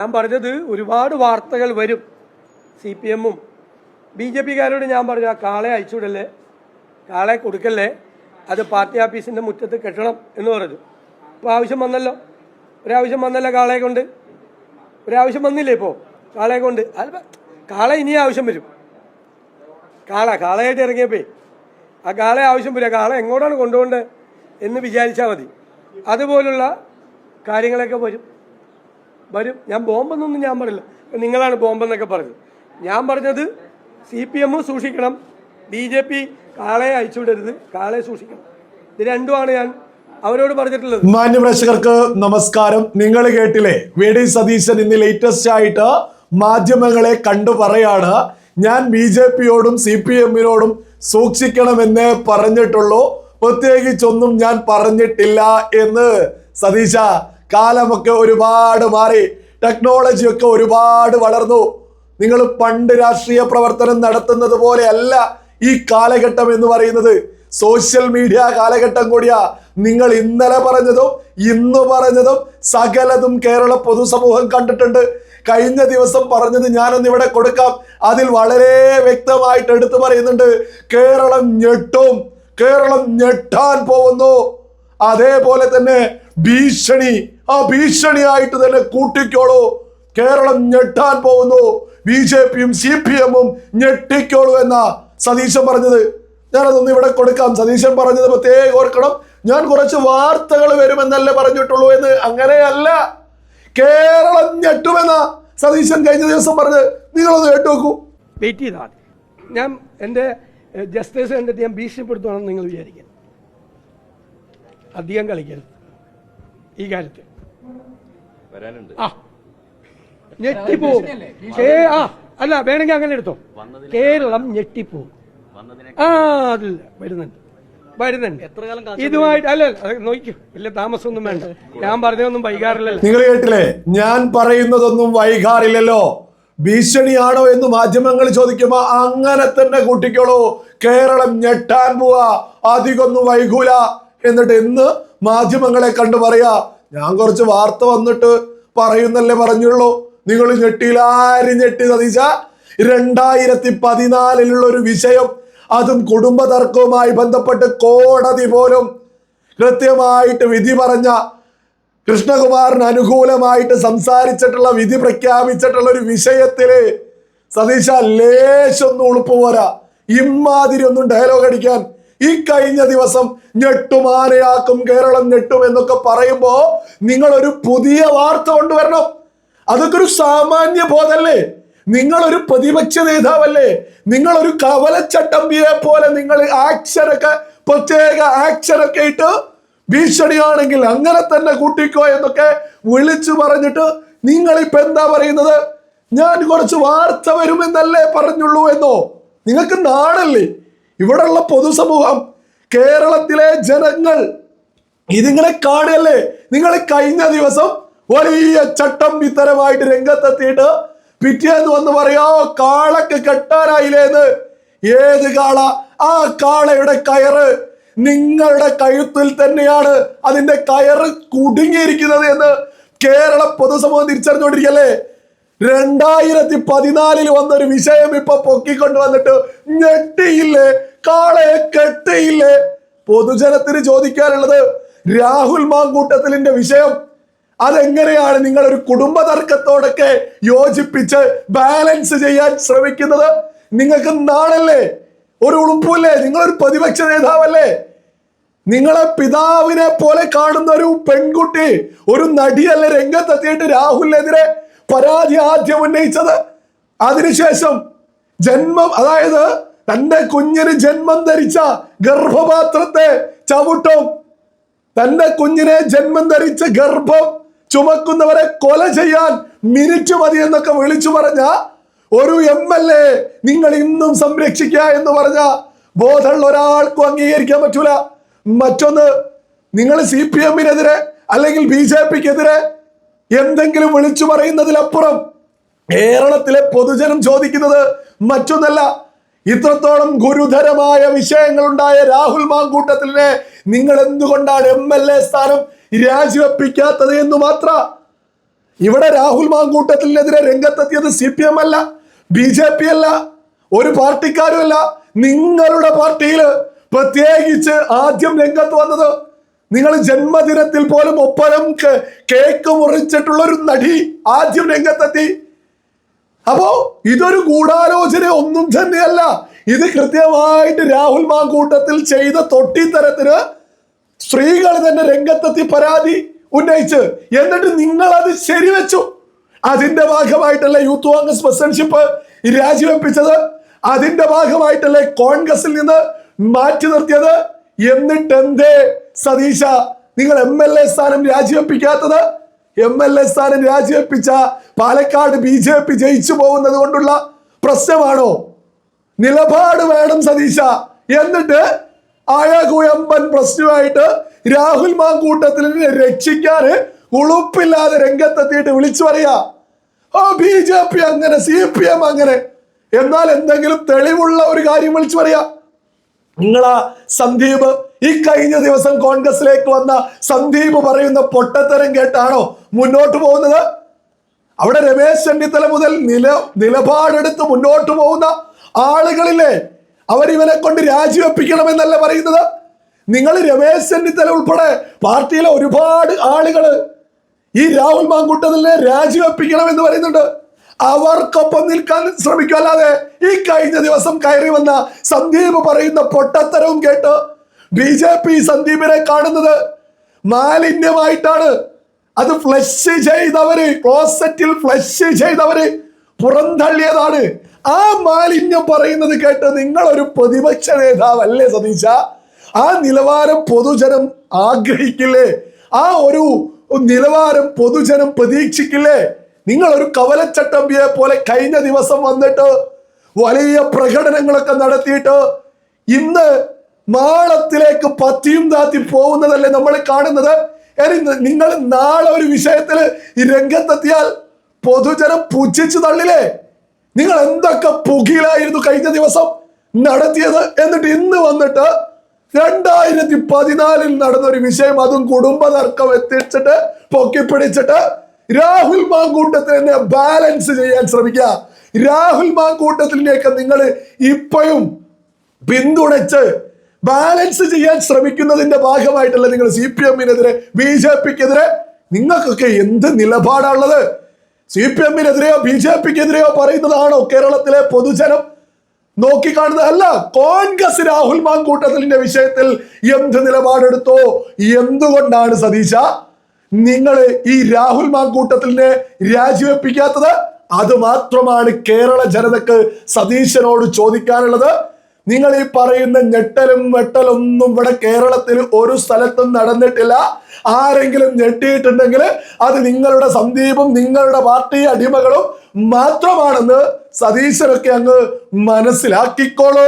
ഞാൻ പറഞ്ഞത് ഒരുപാട് വാർത്തകൾ വരും. സി പി എമ്മും. ബി ജെ പിക്കാരോട് ഞാൻ പറഞ്ഞു ആ കാളെ അയച്ചുവിടല്ലേ? കാളെ കൊടുക്കല്ലേ? അത് പാർട്ടി ഓഫീസിന്റെ മുറ്റത്ത് കെട്ടണം എന്ന് പറഞ്ഞു. അപ്പോൾ ആവശ്യം വന്നല്ലോ. ഒരാവശ്യം വന്നല്ലോ കാളയെ കൊണ്ട്. ഒരാവശ്യം വന്നില്ലേ ഇപ്പോൾ കാളയെ കൊണ്ട്. അല്ല കാള ഇനി ആവശ്യം വരും. കാള കാളയായിട്ട് ഇറങ്ങിയപ്പോ ആ കാളെ ആവശ്യം വരിക കാള എങ്ങോട്ടാണ് കൊണ്ടുപോകേണ്ടത് എന്ന് വിചാരിച്ചാൽ മതി. അതുപോലുള്ള കാര്യങ്ങളൊക്കെ വരും. വരും. ഞാൻ ബോംബെന്നൊന്നും ഞാൻ പറയില്ല. നിങ്ങളാണ് ബോംബെന്നൊക്കെ പറഞ്ഞത്. ഞാൻ പറഞ്ഞത് സി പി എമ്മും സൂക്ഷിക്കണം. ബി ജെ പി കാളയെ അയച്ചുവിടരുത് കാളയെ സൂക്ഷിക്കണം. ഇത് രണ്ടുമാണ് ഞാൻ അവരോട് പറഞ്ഞിട്ടുള്ളത്. മാന്യപ്രേക്ഷകർക്ക് നമസ്കാരം. നിങ്ങൾ കേട്ടില്ലേ? വി ഡി സതീശൻ ഇന്ന് ലേറ്റസ്റ്റ് ആയിട്ട് മാധ്യമങ്ങളെ കണ്ടു പറയാണ്. ഞാൻ ബി ജെ പിയോടും സി പി എമ്മിനോടും സൂക്ഷിക്കണമെന്നേ പറഞ്ഞിട്ടുള്ളൂ. പ്രത്യേകിച്ചൊന്നും ഞാൻ പറഞ്ഞിട്ടില്ല എന്ന് സതീശ കാലമൊക്കെ ഒരുപാട് മാറി. ടെക്നോളജി ഒക്കെ ഒരുപാട് വളർന്നു. നിങ്ങൾ പണ്ട് രാഷ്ട്രീയ പ്രവർത്തനം നടത്തുന്നത് പോലെയല്ല ഈ കാലഘട്ടം എന്ന് പറയുന്നത്. സോഷ്യൽ മീഡിയ കാലഘട്ടം കൂടിയാ. നിങ്ങൾ ഇന്നലെ പറഞ്ഞതും ഇന്ന് പറഞ്ഞതും സകലതും കേരള പൊതുസമൂഹം കണ്ടിട്ടുണ്ട്. കഴിഞ്ഞ ദിവസം പറഞ്ഞത് ഞാനൊന്ന് ഇവിടെ കൊടുക്കാം. അതിൽ വളരെ വ്യക്തമായിട്ട് എടുത്തു പറയുന്നുണ്ട്. കേരളം ഞെട്ടും. കേരളം ഞെട്ടാൻ പോകുന്നു. അതേപോലെ തന്നെ ഭീഷണി. ആ ഭീഷണിയായിട്ട് തന്നെ കൂട്ടിക്കോളൂ. കേരളം ഞെട്ടാൻ പോകുന്നു. ബി ജെ പിയും സി പി എമ്മും ഞെട്ടിക്കോളൂ എന്ന സതീശൻ പറഞ്ഞത്. ഞാനതൊന്ന് ഇവിടെ കൊടുക്കാം. സതീശൻ പറഞ്ഞത് പ്രത്യേകം ഓർക്കണം. ഞാൻ കുറച്ച് വാർത്തകൾ വരുമെന്നല്ലേ പറഞ്ഞിട്ടുള്ളൂ എന്ന്. അങ്ങനെയല്ല. കേരളം ഞെട്ടുമെന്ന സതീശൻ കഴിഞ്ഞ ദിവസം പറഞ്ഞത്. നിങ്ങളൊന്ന് കേട്ടു നോക്കൂ വെയിറ്റ് ചെയ്താൽ ഞാൻ എന്റെ ജസ്റ്റിസ് കണ്ടിട്ട് ഞാൻ ഭീഷണിപ്പെടുത്തുവാണെന്ന് നിങ്ങൾ വിചാരിക്കുക അധികം കളിക്കരുത്. ഈ കാര്യത്തിൽ. വരാനുണ്ട്. ആ. ഞെട്ടിപ്പോവും. ആ അല്ല വേണമെങ്കിൽ അങ്ങനെ എടുത്തോ. കേരളം ഞെട്ടിപ്പോവും. വന്നതിനെ ആ അതില്ല വരുന്നുണ്ട്. വരുന്നുണ്ട്. ഇതുമായിട്ട് അല്ല നോക്കൂ വലിയ താമസമൊന്നും വേണ്ട. ഞാൻ പറഞ്ഞതൊന്നും വൈകാറില്ലല്ലോ. നിങ്ങൾ കേട്ടില്ലേ ഞാൻ പറയുന്നതൊന്നും വൈകാറില്ലല്ലോ. ഭീഷണിയാണോ എന്ന് മാധ്യമങ്ങൾ ചോദിക്കുമ്പോ അങ്ങനെ തന്നെ കൂട്ടിക്കോളൂ. കേരളം ഞെട്ടാൻ പോവാ. അധികൊന്നും വൈകൂല. എന്നിട്ട് എന്ന് മാധ്യമങ്ങളെ കണ്ടു പറയാ ഞാൻ കുറച്ച് വാർത്ത വന്നിട്ട് പറയുന്നല്ലേ പറഞ്ഞുള്ളൂ. നിങ്ങൾ ഞെട്ടിയില്ല ആരും ഞെട്ടി സതീശ. രണ്ടായിരത്തി പതിനാലിലുള്ള ഒരു വിഷയം അതും കുടുംബ തർക്കവുമായി ബന്ധപ്പെട്ട് കോടതി പോലും കൃത്യമായിട്ട് വിധി പറഞ്ഞ കൃഷ്ണകുമാറിന് അനുകൂലമായിട്ട് സംസാരിച്ചിട്ടുള്ള വിധി പ്രഖ്യാപിച്ചിട്ടുള്ള ഒരു വിഷയത്തിൽ സതീശ ലേശൊന്നും ഉളുപ്പ് പോരാ. ഇമാതിരി ഒന്നും ഡയലോഗ് അടിക്കാൻ ഈ കഴിഞ്ഞ ദിവസം ഞെട്ടുമാനയാക്കും കേരളം ഞെട്ടും എന്നൊക്കെ പറയുമ്പോൾ നിങ്ങൾ ഒരു പുതിയ വാർത്ത കൊണ്ടുവരണം. അതൊക്കെ ഒരു സാമാന്യ ബോധല്ലേ? നിങ്ങൾ ഒരു പ്രതിപക്ഷ നേതാവല്ലേ? നിങ്ങൾ ഒരു കവലച്ചട്ടമ്പിയെ പോലെ നിങ്ങൾ ആക്ഷനൊക്കെ പ്രത്യേക ആക്ഷനൊക്കെ ഇട്ട് ഭീഷണിയാണെങ്കിൽ അങ്ങനെ തന്നെ കൂട്ടിക്കോ എന്നൊക്കെ വിളിച്ചു പറഞ്ഞിട്ട് നിങ്ങൾ ഇപ്പൊ എന്താ പറയുന്നത്? ഞാൻ കുറച്ച് വാർത്ത വരുമെന്നല്ലേ പറഞ്ഞുള്ളൂ എന്നോ? നിങ്ങൾക്ക് നാടല്ലേ? ഇവിടെയുള്ള പൊതുസമൂഹം കേരളത്തിലെ ജനങ്ങൾ ഇതിങ്ങനെ കാണുകയല്ലേ? നിങ്ങൾ കഴിഞ്ഞ ദിവസം വലിയ ചട്ടം ഇത്തരമായിട്ട് രംഗത്തെത്തിയിട്ട് പിറ്റേന്ന് വന്ന് പറയാ കാളക്ക് കെട്ടാനായില്ലേന്ന്. ഏത് കാള? ആ കാളയുടെ കയറ് നിങ്ങളുടെ കഴുത്തിൽ തന്നെയാണ്. അതിന്റെ കയറ് കുടുങ്ങിയിരിക്കുന്നത് എന്ന് കേരള പൊതുസമൂഹം തിരിച്ചറിഞ്ഞുകൊണ്ടിരിക്കല്ലേ രണ്ടായിരത്തി പതിനാലിൽ വന്നൊരു വിഷയം ഇപ്പൊ പൊക്കിക്കൊണ്ട് വന്നിട്ട് ഞെട്ടിയില്ലേ? കാളയെ കെട്ടിയില്ലേ? പൊതുജനത്തിന് ചോദിക്കാനുള്ളത് രാഹുൽ മാങ്കൂട്ടത്തിലിന്റെ വിഷയം. അതെങ്ങനെയാണ് നിങ്ങൾ ഒരു കുടുംബ തർക്കത്തോടൊക്കെ യോജിപ്പിച്ച് ബാലൻസ് ചെയ്യാൻ ശ്രമിക്കുന്നത്? നിങ്ങൾക്ക് നാളല്ലേ? ഒരു ഉളുപ്പില്ലേ? നിങ്ങളൊരു പ്രതിപക്ഷ നേതാവല്ലേ? നിങ്ങളെ പിതാവിനെ പോലെ കാണുന്ന ഒരു പെൺകുട്ടി ഒരു നടിയല്ല രംഗത്തെത്തിയിട്ട് രാഹുലിനെതിരെ പരാതി ആദ്യം ഉന്നയിച്ചത്. അതിനുശേഷം ജന്മം അതായത് തന്റെ കുഞ്ഞിന് ജന്മം ധരിച്ച ഗർഭപാത്രത്തെ ചവിട്ടും. തന്റെ കുഞ്ഞിനെ ജന്മം ധരിച്ച ഗർഭം ചുമക്കുന്നവരെ കൊല ചെയ്യാൻ മിനിറ്റ് മതി എന്നൊക്കെ വിളിച്ചു പറഞ്ഞ ഒരു എം എൽ എ നിങ്ങൾ ഇന്നും സംരക്ഷിക്കുക എന്ന് പറഞ്ഞ ബോധമുള്ള ഒരാൾക്കും അംഗീകരിക്കാൻ പറ്റൂല. മറ്റൊന്ന് നിങ്ങൾ സി പി എമ്മിനെതിരെ അല്ലെങ്കിൽ ബി ജെ പിക്കെതിരെ എന്തെങ്കിലും വിളിച്ചു പറയുന്നതിലപ്പുറം കേരളത്തിലെ പൊതുജനം ചോദിക്കുന്നത് മറ്റൊന്നല്ല. ഇത്രത്തോളം ഗുരുതരമായ വിഷയങ്ങളുണ്ടായ രാഹുൽ മാങ്കൂട്ടത്തിലിനെ നിങ്ങൾ എന്തുകൊണ്ടാണ് എം എൽ എ സ്ഥാനം രാജിവെപ്പിക്കാത്തത് എന്ന് മാത്ര? ഇവിടെ രാഹുൽ മാങ്കൂട്ടത്തിനെതിരെ രംഗത്തെത്തിയത് സി പി എം അല്ല ബി ജെ പി അല്ല ഒരു പാർട്ടിക്കാരും അല്ല നിങ്ങളുടെ പാർട്ടിയിൽ പ്രത്യേകിച്ച് ആദ്യം രംഗത്ത് വന്നത് നിങ്ങൾ ജന്മദിനത്തിൽ പോലും ഒപ്പരം കേക്ക് മുറിച്ചിട്ടുള്ള ഒരു നടി ആദ്യം രംഗത്തെത്തി. അപ്പോ ഇതൊരു ഗൂഢാലോചന ഒന്നും തന്നെയല്ല. ഇത് കൃത്യമായിട്ട് രാഹുൽ മാങ്കൂട്ടത്തിൽ ചെയ്ത തൊട്ടിത്തരത്തിന് സ്ത്രീകൾ തന്നെ രംഗത്തെത്തി പരാതി ഉന്നയിച്ച്. എന്നിട്ട് നിങ്ങൾ അത് ശരിവെച്ചു. അതിന്റെ ഭാഗമായിട്ടല്ലേ യൂത്ത് കോൺഗ്രസ് പ്രസിഡൻഷിപ്പ് രാജിവെപ്പിച്ചത്? അതിന്റെ ഭാഗമായിട്ടല്ലേ കോൺഗ്രസിൽ നിന്ന് മാറ്റി നിർത്തിയത്? എന്നിട്ട് എന്തേ സതീശ നിങ്ങൾ എം എൽ എ സ്ഥാനം രാജിവെപ്പിക്കാത്തത്? എം എൽ എ സ്ഥാനം രാജിവെപ്പിച്ച പാലക്കാട് ബി ജെ പി ജയിച്ചു പോകുന്നത് കൊണ്ടുള്ള പ്രശ്നമാണോ? നിലപാട് വേണം സതീശ. എന്നിട്ട് ആയകുയമ്പൻ പ്രശ്നമായിട്ട് രാഹുൽ മാങ്കൂട്ടത്തിനെ രക്ഷിക്കാന് ഉളുപ്പില്ലാതെ രംഗത്തെത്തിയിട്ട് വിളിച്ചു പറയാ. ഓ ബി ജെ പി അങ്ങനെ സി പി എം അങ്ങനെ. എന്നാൽ എന്തെങ്കിലും തെളിവുള്ള ഒരു കാര്യം വിളിച്ചു പറയാ. നിങ്ങളാ സന്ദീപ്. ഈ കഴിഞ്ഞ ദിവസം കോൺഗ്രസിലേക്ക് വന്ന സന്ദീപ് പറയുന്ന പൊട്ടത്തരം കേട്ടാണോ മുന്നോട്ട് പോകുന്നത്? അവിടെ രമേശ് ചെന്നിത്തല മുതൽ നില നിലപാടെടുത്ത് മുന്നോട്ട് പോകുന്ന ആളുകളില്ലേ? അവരിവനെ കൊണ്ട് രാജിവെപ്പിക്കണമെന്നല്ല പറയുന്നത്? നിങ്ങൾ രമേശ് ചെന്നിത്തല ഉൾപ്പെടെ പാർട്ടിയിലെ ഒരുപാട് ആളുകൾ ഈ രാഹുൽ മാങ്കുട്ടതിനെ രാജിവെപ്പിക്കണമെന്ന് പറയുന്നുണ്ട്. അവർക്കൊപ്പം നിൽക്കാൻ ശ്രമിക്കുമല്ലാതെ ഈ കഴിഞ്ഞ ദിവസം കയറി വന്ന സന്ദീപ് പറയുന്ന പൊട്ടത്തരവും കേട്ട് ബി ജെ പി സന്ദീപിനെ കാണുന്നത് മാലിന്യമായിട്ടാണ്. അത് ഫ്ലഷ് ചെയ്തവര് ക്ലോസറ്റിൽ ഫ്ലഷ് ചെയ്തവര് പുറന്തള്ളിയതാണ്. ആ മാലിന്യം പറയുന്നത് കേട്ട് നിങ്ങൾ ഒരു പ്രതിപക്ഷ നേതാവല്ലേ സതീശ? ആ നിലവാരം പൊതുജനം ആഗ്രഹിക്കില്ലേ? ആ ഒരു നിലവാരം പൊതുജനം പ്രതീക്ഷിക്കില്ലേ? നിങ്ങൾ ഒരു കവലച്ചട്ടമ്പിയെ പോലെ കഴിഞ്ഞ ദിവസം വന്നിട്ട് വലിയ പ്രകടനങ്ങളൊക്കെ നടത്തിയിട്ട് ഇന്ന് മാളത്തിലേക്ക് പത്തിയും താത്തി പോകുന്നതല്ലേ നമ്മൾ കാണുന്നത്? നിങ്ങൾ നാളെ ഒരു വിഷയത്തിൽ രംഗത്തെത്തിയാൽ പൊതുജനം പുച്ഛിച്ചു തള്ളില്ലേ? നിങ്ങൾ എന്തൊക്കെ പുകയിലായിരുന്നു കഴിഞ്ഞ ദിവസം നടത്തിയത് എന്നിട്ട് ഇന്ന് വന്നിട്ട് രണ്ടായിരത്തി പതിനാലിൽ നടന്ന ഒരു വിഷയം അതും കുടുംബ തർക്കം എത്തിച്ചിട്ട് പൊക്കിപ്പിടിച്ചിട്ട് രാഹുൽ മാങ്കൂട്ടത്തിനെ ബാലൻസ് ചെയ്യാൻ ശ്രമിക്കുക. രാഹുൽ മാങ്കൂട്ടത്തിനെയൊക്കെ നിങ്ങൾ ഇപ്പോഴും പിന്തുണച്ച് ബാലൻസ് ചെയ്യാൻ ശ്രമിക്കുന്നതിന്റെ ഭാഗമായിട്ടല്ല നിങ്ങൾ സി പി എമ്മിനെതിരെ ബി ജെ പിക്കെതിരെ നിങ്ങൾക്കൊക്കെ എന്ത് നിലപാടാണുള്ളത്? സി പി എമ്മിനെതിരെയോ ബി ജെ പിക്കെതിരെയോ പറയുന്നതാണോ കേരളത്തിലെ പൊതുജനം? നോക്കിക്കാണുന്നത് അല്ല കോൺഗ്രസ് രാഹുൽ മാങ്കൂട്ടത്തിന്റെ വിഷയത്തിൽ എന്ത് നിലപാടെടുത്തോ? എന്തുകൊണ്ടാണ് സതീശ? നിങ്ങൾ ഈ രാഹുൽ മാങ്കൂട്ടത്തിനെ രാജിവെപ്പിക്കാത്തത് അത് മാത്രമാണ് കേരള ജനതക്ക് സതീശനോട് ചോദിക്കാനുള്ളത്. നിങ്ങൾ ഈ പറയുന്ന ഞെട്ടലും വെട്ടലൊന്നും ഇവിടെ കേരളത്തിൽ ഒരു സ്ഥലത്തും നടന്നിട്ടില്ല. ആരെങ്കിലും ഞെട്ടിയിട്ടുണ്ടെങ്കിൽ അത് നിങ്ങളുടെ സന്ദീപും നിങ്ങളുടെ പാർട്ടി അടിമകളും മാത്രമാണെന്ന് സതീശനൊക്കെ അങ്ങ് മനസ്സിലാക്കിക്കോളൂ.